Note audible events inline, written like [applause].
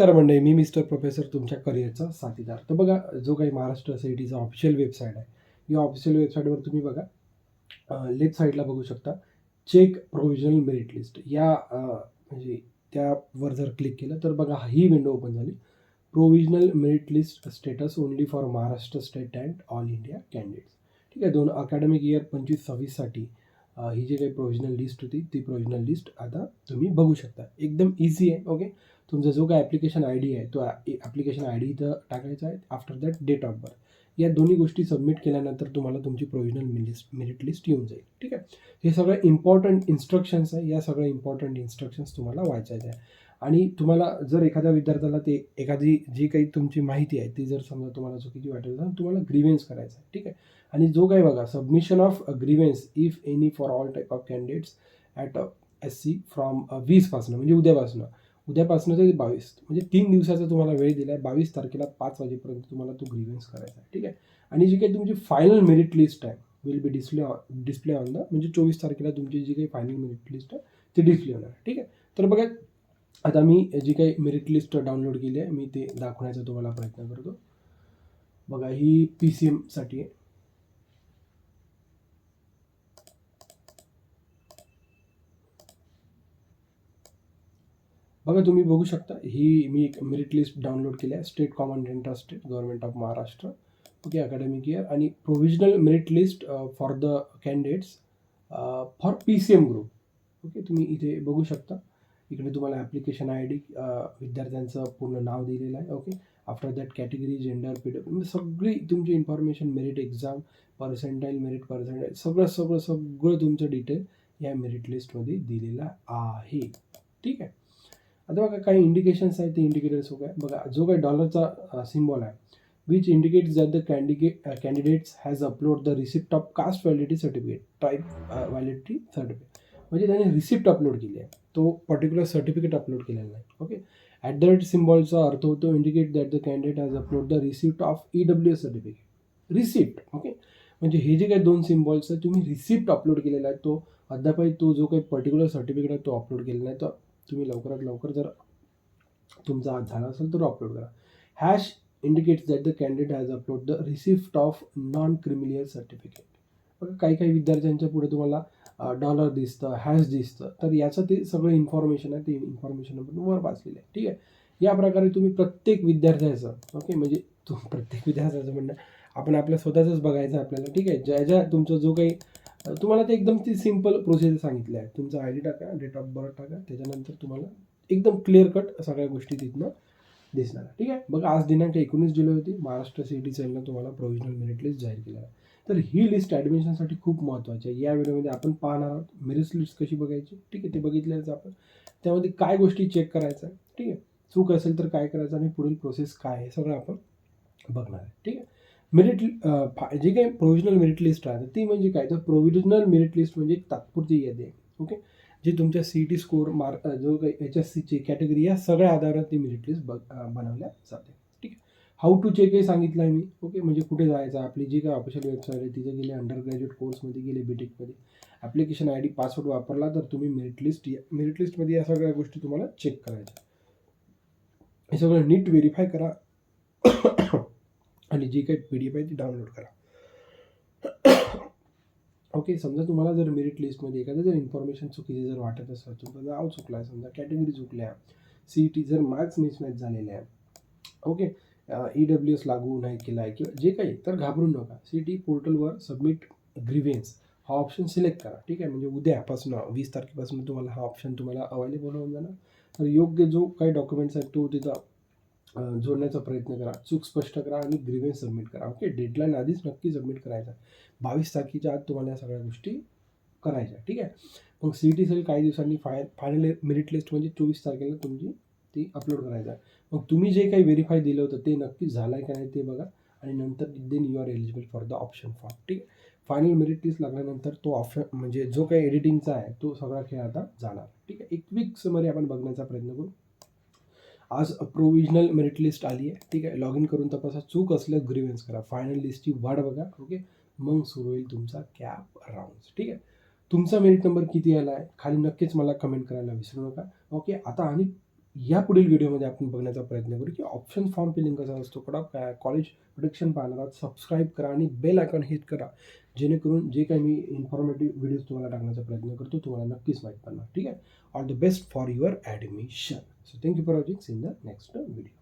नमस्कार मंडळी मी mister professor तुमच्या करिअरचा साथीदार. तर बघा जो काही महाराष्ट्र एस आय टीचा ऑफिशियल वेबसाईट आहे या ऑफिशियल वेबसाईटवर तुम्ही बघा लेफ्ट साईडला बघू शकता चेक प्रोव्हिजनल मेरिट लिस्ट या म्हणजे त्यावर जर क्लिक केलं तर बघा ही विंडो ओपन झाली. Provisional merit list status only for Maharashtra state and all India candidates ठीक आहे दोन अकॅडमिक इयर पंचवीस सव्वीससाठी ही जी काही प्रोव्हिजनल लिस्ट होती ती प्रोव्हिजनल लिस्ट आता तुम्ही बघू शकता. एकदम इझी आहे ओके तुमचा जो काय ॲप्लिकेशन आय डी आहे तो ॲप्लिकेशन आय डी इथं टाकायचा आहे. After that date of birth या दोन्ही गोष्टी सबमिट केल्यानंतर तुम्हाला तुमची प्रोव्हिजनल लिस्ट मेरिट लिस्ट येऊन जाईल ठीक आहे? हे सगळं इम्पॉर्टंट इन्स्ट्रक्शन्स आहे. या सगळ्या इम्पॉर्टंट इन्स्ट्रक्शन्स तुम्हाला वाचायचं आहे. आणि तुम्हाला जर एखाद्या विद्यार्थ्याला ते एखादी जी काही तुमची माहिती आहे ती जर समजा तुम्हाला चुकीची वाटेल तर तुम्हाला ग्रीवेन्स करायचं आहे ठीक आहे? आणि जो काही बघा submission of grievance if any for all type of candidates at S C from वीसपासनं म्हणजे उद्यापासनं. उद्यापासून ते बावीस म्हणजे तीन दिवसाचा तुम्हाला वेळ दिला आहे बावीस तारखेला पाच वाजेपर्यंत तुम्हाला तो ग्रीवेन्स करायचा आहे ठीक आहे? आणि जी काही तुमची फायनल मेरिट लिस्ट आहे will be display display on the म्हणजे चोवीस तारखेला तुमची जी काही फायनल मेरिट लिस्ट आहे ती डिस्प्ले होणार आहे ठीक आहे? तर बघा आता मी जी काही मेरिट लिस्ट डाउनलोड केली आहे मी ते दाखवण्याचा तुम्हाला प्रयत्न करतो. बघा ही पी सी एमसाठी आहे. बघा तुम्ही बघू शकता ही मी एक मेरिट लिस्ट डाउनलोड केली आहे. State common rent a state government of Maharashtra okay academic year आणि provisional merit list for the candidates for P C M group okay तुम्ही इथे बघू शकता. इकडे तुम्हाला ॲप्लिकेशन आय डी विद्यार्थ्यांचं पूर्ण नाव दिलेलं आहे okay after that category gender P W सगळी तुमची information merit exam percentile merit percentile सगळं सगळं सगळं तुमचं डिटेल या मेरिट लिस्टमध्ये दिलेलं आहे. ठीक आहे? आता बघा काही इंडिकेशन्स आहेत ते इंडिकेटर्स काय हो बघा जो काही डॉलरचा सिम्बॉल आहे which indicates that the candidate candidates has upload the receipt of caste validity certificate type validity certificate म्हणजे त्याने रिसिप्ट अपलोड केली आहे. तो पर्टिक्युलर सर्टिफिकेट अपलोड केलेला नाही ओके ॲट द रेट सिम्बॉलचा अर्थ होतो indicate that the candidate has upload the receipt of E W S certificate receipt okay म्हणजे हे जे काही दोन सिम्बॉल्स आहे तुम्ही रिसिप्ट अपलोड केलेला आहे तो अद्यापही तो जो काही पर्टिक्युलर सर्टिफिकेट आहे तो अपलोड केलेला नाही. तर तुम्ही लवकरात लवकर जर तुमचा आज झाला असेल तर अपलोड करा. Hash indicates that the candidate has upload the receipt of non creamy layer certificate काही काही विद्यार्थ्यांच्या पुढे तुम्हाला डॉलर दिसतं हॅश दिसतं तर याचं ते सगळं इन्फॉर्मेशन आहे ते इन्फॉर्मेशन आपण वर वाचलेलं आहे. ठीक आहे? या प्रकारे तुम्ही प्रत्येक विद्यार्थ्याचं ओके म्हणजे तू [laughs] प्रत्येक विद्यार्थ्याचं म्हणणं आपण आपल्या स्वतःचंच बघायचं आहे आपल्याला ठीक आहे? ज्या ज्या तुमचं जो काही तुम्हाला ते एकदम ती सिंपल प्रोसेस सांगितली आहे. तुमचा आय डी टाका डेट ऑफ बर्थ टाका त्याच्यानंतर तुम्हाला एकदम क्लिअर कट सगळ्या गोष्टी तिथनं दिसणार आहे. ठीक आहे? बघा आज दिनांक एकोणीस जुलै होती. महाराष्ट्र सिटीचं सेलनं तुम्हाला प्रोव्हिजनल मेरिट लिस्ट जाहीर केलं आहे. तर ही लिस्ट ॲडमिशनसाठी खूप महत्त्वाची आहे. या व्हिडिओमध्ये आपण पाहणार आहोत. मेरिट लिस्ट कशी बघायची? ठीक आहे ते बघितलेच आपण. त्यामध्ये काय गोष्टी चेक करायचं आहे? ठीक आहे. चूक असेल तर काय करायचं आणि पुढील प्रोसेस काय आहे? सगळं आपण बघणार आहे. ठीक आहे. मेरिट जी काही प्रोव्हिजनल मेरिट लिस्ट आहे ती म्हणजे काय? तर प्रोव्हिजनल मेरिट लिस्ट म्हणजे एक तात्पुरती यादी आहे. ओके? जे तुमच्या सी टी स्कोर मार्क जो काही एच एस सीची कॅटेगरी या सगळ्या आधारावर ती मेरिट लिस्ट बघ बनवल्या जाते. हाऊ टू चेक हे सांगितलं आहे मी. ओके म्हणजे कुठे जायचं? आपली जी काय ऑफिशियल वेबसाईट आहे तिथे गेले अंडर ग्रॅज्युएट कोर्समध्ये गेले बी टेकमध्ये ॲप्लिकेशन आय डी पासवर्ड वापरला तर तुम्ही मेरिट लिस्ट मेरिट लिस्टमध्ये या सगळ्या गोष्टी तुम्हाला चेक करायच्या. हे सगळं नीट व्हेरीफाय करा. आणि जी काही पी डी एफ आहे ती डाउनलोड करा. ओके समजा तुम्हाला जर मेरिट लिस्टमध्ये एखादं जर इन्फॉर्मेशन चुकीची जर वाटत असेल तुमचं नाव चुकलं आहे समजा कॅटेगरी चुकल्या सी ई टी जर मार्क्स मिसमॅच झालेले आहे. ओके ई डब्ल्यू एस लागू नाही केला आहे किंवा जे काही तर घाबरू नका. सी टी पोर्टलवर सबमिट ग्रीवेन्स हा ऑप्शन सिलेक्ट करा. ठीक आहे? म्हणजे उद्यापासून वीस तारखेपासून तुम्हाला हा ऑप्शन तुम्हाला अवेलेबल होऊन जाणार. तर योग्य जो काही डॉक्युमेंट्स आहेत तो तिथं जोडण्याचा प्रयत्न करा. चूक स्पष्ट करा आणि ग्रीवेन्स सबमिट करा. ओके डेडलाईन आधीच नक्की सबमिट करायचा. बावीस तारखेच्या आत तुम्हाला या सगळ्या गोष्टी करायच्या. ठीक आहे? मग सी टी सेल काही दिवसांनी फाय फायनल मेरिट लिस्ट म्हणजे चोवीस तारखेला तुमची ती अपलोड करायचं आहे. मग तुम्ही जे काही व्हेरीफाय दिलं होतं ते नक्की झालं आहे का नाही ते बघा. आणि नंतर then you are eligible for the option form ठीक आहे फायनल मेरिट लिस्ट लागल्यानंतर तो ऑप्शन म्हणजे जो काही एडिटिंगचा आहे तो सगळा खेळ आता जाणार. ठीक आहे? एक वीक्समध्ये आपण बघण्याचा प्रयत्न करू. आज प्रोविजनल मेरिट लिस्ट आली आहे. ठीक आहे? लॉग इन करून तपासा. चूक असल्यास ग्रीव्हन्स करा. फायनल लिस्टची वाट बघा. ओके मग सुरू होईल तुमचा कॅप राऊंड ठीक आहे? तुमचा मेरिट नंबर किती आला आहे खाली नक्कीच मला कमेंट करायला विसरू नका. ओके आता आणि या पुढील व्हिडिओमध्ये आपण बघण्याचा प्रयत्न करू की ऑप्शन फॉर्म फिलिंग कसा असतो कडा काय कॉलेज प्रोडक्शन पाहणार सबस्क्राईब करा आणि बेल आयकॉन हिट करा. जेणेकरून जे काही मी इन्फॉर्मेटिव्ह व्हिडिओज तुम्हाला टाकण्याचा प्रयत्न करतो तुम्हाला नक्कीच माहीत पडणार. ठीक आहे? All the best for your admission so thank you for watching in the next video